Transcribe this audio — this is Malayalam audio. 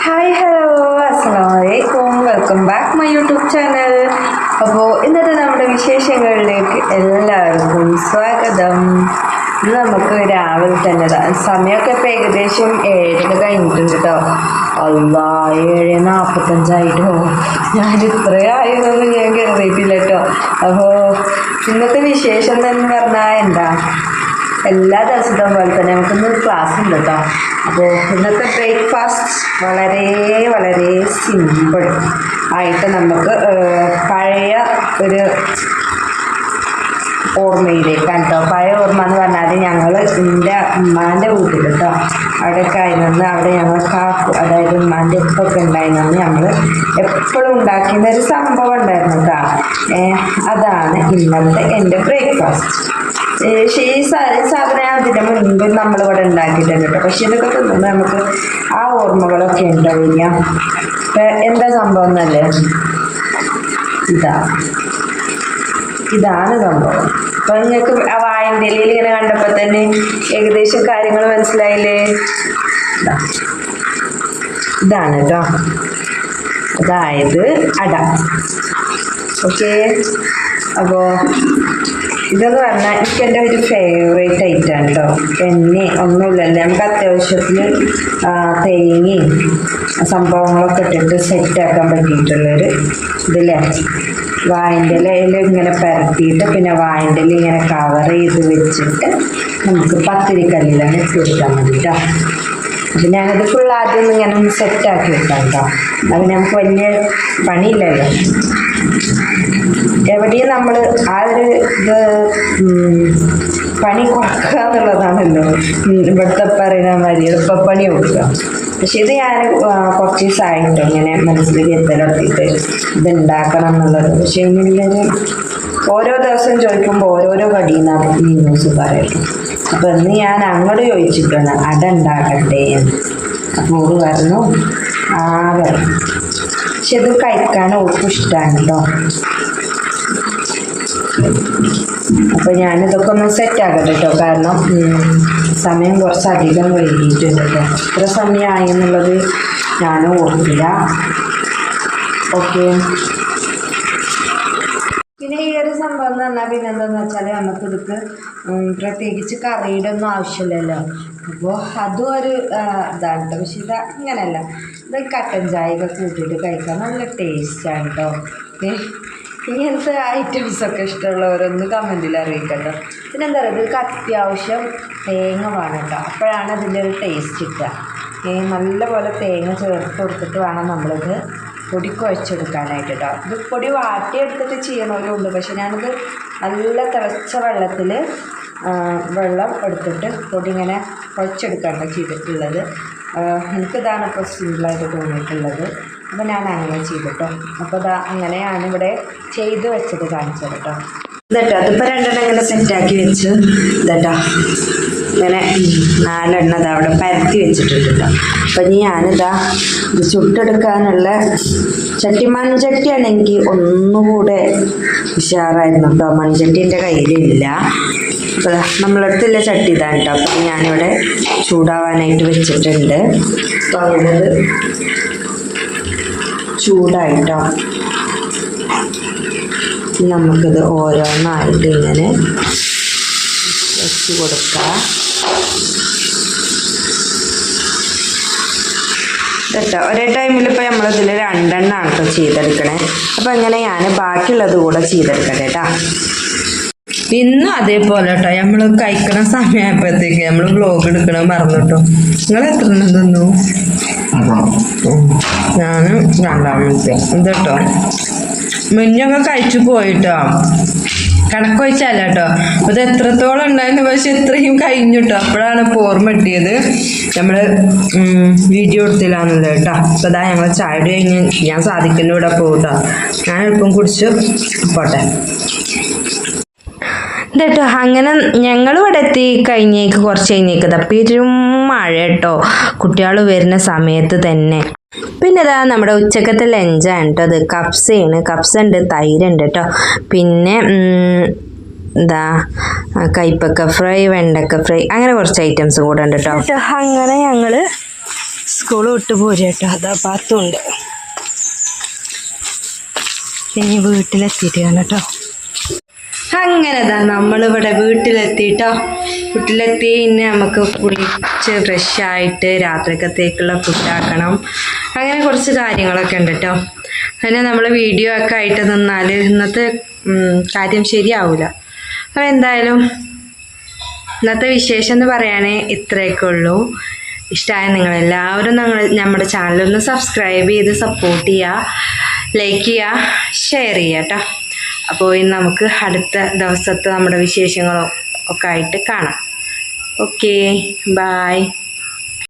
ഹായ് ഹലോ അസ്സലാമലൈക്കും welcome back my YouTube channel അപ്പോൾ ഇന്നത്തെ നമ്മുടെ വിശേഷങ്ങളിലേക്ക് എല്ലാവർക്കും സ്വാഗതം. ഇന്ന് നമുക്ക് രാവിലെ തന്നെ സമയമൊക്കെ ഇപ്പോൾ ഏകദേശം ഏഴര കഴിഞ്ഞിട്ടുണ്ട് കേട്ടോ അല്ല ഏഴ് നാൽപ്പത്തഞ്ചായിട്ടോ ഞാൻ ഇത്രയായിരുന്നു ഞാൻ കരുതിയിട്ടില്ല കേട്ടോ അപ്പോൾ ഇന്നത്തെ വിശേഷം എന്ന് പറഞ്ഞാൽ എന്താ? എല്ലാ ദിവസവും പോലെ തന്നെ നമുക്കിന്ന് ക്ലാസ് ഉണ്ട് കേട്ടോ അപ്പോൾ ഇന്നത്തെ ബ്രേക്ക്ഫാസ്റ്റ് വളരെ വളരെ സിമ്പിൾ ആയിട്ട് നമുക്ക് പഴയ ഒരു ഓർമ്മയിലേക്കാണ് കേട്ടോ പഴയ ഓർമ്മ എന്ന് പറഞ്ഞാൽ ഞങ്ങൾ എന്റെ ഉമ്മാന്റെ വീട്ടിൽ കേട്ടോ അവിടെയൊക്കെ ആയിരുന്നു. അവിടെ ഞങ്ങൾ കാക്കു അതായത് ഉമ്മാന്റെ ഉപ്പൊക്കെ ഉണ്ടായിരുന്നു. ഞങ്ങൾ എപ്പോഴും ഉണ്ടാക്കുന്ന ഒരു സംഭവം ഉണ്ടായിരുന്നു കേട്ടോ അതാണ് ഇന്നത്തെ എന്റെ ബ്രേക്ക്ഫാസ്റ്റ് ശരി ഈ സാ- സാധനം അതിന്റെ നമ്മൾ നമ്മളിവിടെ ഉണ്ടാക്കിയിട്ടുണ്ട് പക്ഷെ ഇതൊക്കെ തിന്നുമ്പോൾ നമുക്ക് ആ ഓർമ്മകളൊക്കെ ഉണ്ടാവില്ല. എന്താ സംഭവം എന്നല്ലേ? ഇതാ. ഇതാണ് സംഭവം. അപ്പൊ നിങ്ങൾക്ക് ആ വായന്റെ ഇലയിൽ ഇങ്ങനെ കണ്ടപ്പോൾ തന്നെ ഏകദേശം കാര്യങ്ങൾ മനസ്സിലായില്ലേ? ഇതാ. ഇതാണ് കേട്ടോ. അതായത് അട. ഓക്കേ. അപ്പോൾ ഇതെന്ന് പറഞ്ഞാൽ എനിക്ക് എന്റെ ഒരു ഫേവറേറ്റ് ഐറ്റം കേട്ടോ എന്നെ ഒന്നുമില്ല. നമുക്ക് അത്യാവശ്യത്തിന് തേങ്ങയും സംഭവങ്ങളൊക്കെ ഇട്ടിട്ട് സെറ്റാക്കാൻ പറ്റിയിട്ടുള്ളൊരു ഇതില്ലേ? വായന്റെ ഇലയിൽ ഇങ്ങനെ പരത്തിയിട്ട് പിന്നെ വായന്റെ ഇല ഇങ്ങനെ കവർ ചെയ്ത് വെച്ചിട്ട് നമുക്ക് പത്തിരിക്കല്ലിലാണ് ഇട്ട് കൊടുക്കാൻ മതി കേട്ടോ അപ്പം ഞാനത് ഫുൾ ആദ്യം ഇങ്ങനെ ഒന്ന് സെറ്റാക്കി വെക്കാം കേട്ടോ. അത് നമുക്ക് വലിയ പണിയില്ലല്ലോ. എവിടെയും നമ്മൾ ആ ഒരു ഇത് പണി കൊടുക്കുക എന്നുള്ളതാണല്ലോ. ഇവിടുത്തെ പറയുന്ന മാതിരി എളുപ്പപ്പണി കൊടുക്കുക. പക്ഷെ ഇത് ഞാൻ കുറച്ച് ദിവസമായിട്ടോ ഇങ്ങനെ മനസ്സിലേക്ക് എത്തലൊട്ടിയിട്ട് ഇത് ഉണ്ടാക്കണം എന്നുള്ളത്. പക്ഷേ ഇങ്ങനെ ഓരോ ദിവസം ചോദിക്കുമ്പോൾ ഓരോരോ കടിയെന്നാണ് ഈ ന്യൂസ് പറയുന്നത്. അപ്പം ഇന്ന് ഞാൻ അങ്ങോട്ട് ചോദിച്ചിട്ടാണ് അതുണ്ടാക്കട്ടെ എന്ന്. അപ്പോൾ ഓട് പറഞ്ഞു ആ പറഞ്ഞു പക്ഷെ ഇത് കഴിക്കാൻ ഓർക്കും ഇഷ്ടമാണ് കേട്ടോ അപ്പോൾ ഞാനിതൊക്കെ ഒന്ന് സെറ്റ് ആക്കട്ടെ കേട്ടോ കാരണം സമയം കുറച്ചധികം വൈകിയിട്ടുണ്ട് കേട്ടോ എത്ര സമയമായി എന്നുള്ളത് ഞാൻ ഓർക്കില്ല. ഓക്കെ. പിന്നെ ഈ ഒരു സംഭവം എന്ന് പറഞ്ഞാൽ പിന്നെ എന്താണെന്ന് വെച്ചാൽ നമുക്ക് ഇതൊക്കെ പ്രത്യേകിച്ച് കറിയുടെ ഒന്നും ആവശ്യമില്ലല്ലോ. അപ്പോൾ അതും ഒരു ഇതാണ് കേട്ടോ പക്ഷെ ഇത് അങ്ങനെയല്ല. ഇത് കട്ടൻ ചായ ഒക്കെ കൂട്ടിയിട്ട് കഴിക്കാൻ നല്ല ടേസ്റ്റാണ് കേട്ടോ ഏ, ഇങ്ങനത്തെ ഐറ്റംസൊക്കെ ഇഷ്ടമുള്ളവരൊന്ന് കമന്റിൽ അറിയിക്കട്ടോ. പിന്നെ എന്താ പറയുക ഇതൊക്കെ അത്യാവശ്യം തേങ്ങ വേണം കേട്ടോ അപ്പോഴാണ് ഇതിന്റെ ഒരു ടേസ്റ്റ് കിട്ടുക. ഏ, നല്ലപോലെ തേങ്ങ ചേർത്ത് കൊടുത്തിട്ട് വേണം നമ്മളിത് പൊടി കുഴച്ചെടുക്കാനായിട്ട് കേട്ടോ ഇത് പൊടി വാട്ടിയെടുത്തിട്ട് ചെയ്യണവരുണ്ട് പക്ഷെ ഞാനിത് നല്ല തിളച്ച വെള്ളത്തിൽ വെള്ളം എടുത്തിട്ട് പൊടി ഇങ്ങനെ കുഴച്ചെടുക്കാണ് ചെയ്തിട്ടുള്ളത് എനിക്കിതാണ് ഇപ്പോൾ സിമ്പിളായിട്ട് തോന്നിയിട്ടുള്ളത്. അപ്പോൾ ഞാൻ അങ്ങനെ ചെയ്തിട്ടോ. അപ്പോൾ ഇതാ അങ്ങനെയാണ് ഇവിടെ ചെയ്ത് വെച്ചത് കാണിച്ചത് കേട്ടോ. ഇതട്ടോ അതിപ്പോൾ രണ്ടെണ്ണം ഇങ്ങനെ സെറ്റാക്കി വെച്ച് ഇതട്ടോ ഇങ്ങനെ നാലെണ്ണം ഇതാ അവിടെ പരത്തി വെച്ചിട്ടുണ്ട് കേട്ടോ. അപ്പം ഇനി ഞാനിതാ ഇത് ചുട്ടെടുക്കാനുള്ള ചട്ടി മൺചട്ടിയാണെങ്കിൽ ഒന്നുകൂടെ ഉഷാറായിരുന്നു കേട്ടോ മൺചട്ടി എന്റെ കയ്യിലില്ല അപ്പോൾ നമ്മളടുത്തുള്ള ചട്ടി ഇതാണ് കേട്ടോ. അപ്പം ഞാനിവിടെ ചൂടാവാനായിട്ട് വെച്ചിട്ടുണ്ട്. അപ്പോൾ ഇത് ചൂടായിട്ടോ? നമുക്കിത് ഓരോന്നായിട്ട് ഇങ്ങനെ വെച്ച് കൊടുക്കാം. കേട്ടോ ഒരേ ടൈമിൽ ഇപ്പോൾ നമ്മളിതിൽ രണ്ടെണ്ണമാണ് കേട്ടോ ചെയ്തെടുക്കണേ. അപ്പോൾ ഇങ്ങനെ ഞാൻ ബാക്കിയുള്ളത് കൂടെ ചെയ്തെടുക്കട്ടെ കേട്ടോ. ഇന്നും അതേപോലെ കേട്ടോ നമ്മൾ കഴിക്കണ സമയമായപ്പോഴത്തേക്ക് നമ്മൾ ബ്ലോഗ് എടുക്കണം മറന്നു കേട്ടോ നിങ്ങൾ എത്ര എണ്ണം തിന്നു? ഞാൻ രണ്ടാമത്തെ. ഇത് കേട്ടോ മുന്നൊക്കെ കഴിച്ചു പോയിട്ടോ? കണക്ക് വെച്ചല്ല കേട്ടോ. അത് എത്രത്തോളം ഉണ്ടായിരുന്നു പക്ഷെ ഇത്രയും കഴിഞ്ഞു കേട്ടോ. അപ്പോഴാണ് ഓർമ്മ കിട്ടിയത്. നമ്മൾ വീഡിയോ എടുത്തില്ലാന്നുള്ളത് കേട്ടോ. അപ്പോൾ അതാ ഞങ്ങൾ ചായ കഴിഞ്ഞ് ഞാൻ സാധിക്കുന്ന ഇവിടെ പോകും കേട്ടോ ഞാൻ എളുപ്പം കുടിച്ച്. പോട്ടെ. കേട്ടോ അങ്ങനെ ഞങ്ങൾ ഇവിടെ എത്തി കഴിഞ്ഞേക്ക് കുറച്ച് കഴിഞ്ഞേക്ക് തപ്പിരും മഴ കേട്ടോ കുട്ടികൾ വരുന്ന സമയത്ത് തന്നെ. പിന്നെ ഇതാ നമ്മുടെ ഉച്ചക്കത്തെ ലഞ്ചാണ് കേട്ടോ അത് കപ്സയാണ് കപ്സ ഉണ്ട് തൈരുണ്ട് കേട്ടോ പിന്നെ എന്താ കൈപ്പക്ക ഫ്രൈ വെണ്ടക്ക ഫ്രൈ അങ്ങനെ കുറച്ച് ഐറ്റംസും കൂടെ ഉണ്ട് കേട്ടോ അങ്ങനെ ഞങ്ങൾ സ്കൂൾ വിട്ട് പോരുക കേട്ടോ അതാ പാത്തുണ്ട് ഇനി വീട്ടിലെത്തിയിട്ടാണ് കാണാം കേട്ടോ അങ്ങനെതാ നമ്മളിവിടെ വീട്ടിലെത്തിട്ടോ. വീട്ടിലെത്തി ഇനി നമുക്ക് കുളിച്ച് ഫ്രഷ് ആയിട്ട് രാത്രിക്കത്തേക്കുള്ള ഫുഡാക്കണം അങ്ങനെ കുറച്ച് കാര്യങ്ങളൊക്കെ ഉണ്ട് കേട്ടോ അങ്ങനെ നമ്മൾ വീഡിയോ ഒക്കെ ആയിട്ട് നിന്നാൽ ഇന്നത്തെ കാര്യം ശരിയാവില്ല അപ്പോൾ എന്തായാലും ഇന്നത്തെ വിശേഷം എന്ന് പറയാനേ ഇത്രയൊക്കെ ഉള്ളൂ. ഇഷ്ടമായ നിങ്ങളെല്ലാവരും ഞങ്ങൾ നമ്മുടെ ചാനലൊന്ന് സബ്സ്ക്രൈബ് ചെയ്ത് സപ്പോർട്ട് ചെയ്യുക ലൈക്ക് ചെയ്യുക ഷെയർ ചെയ്യുക കേട്ടോ അപ്പോൾ ഇനി നമുക്ക് അടുത്ത ദിവസത്തെ നമ്മുടെ വിശേഷങ്ങളോ ഒക്കെ ആയിട്ട് കാണാം. Okay bye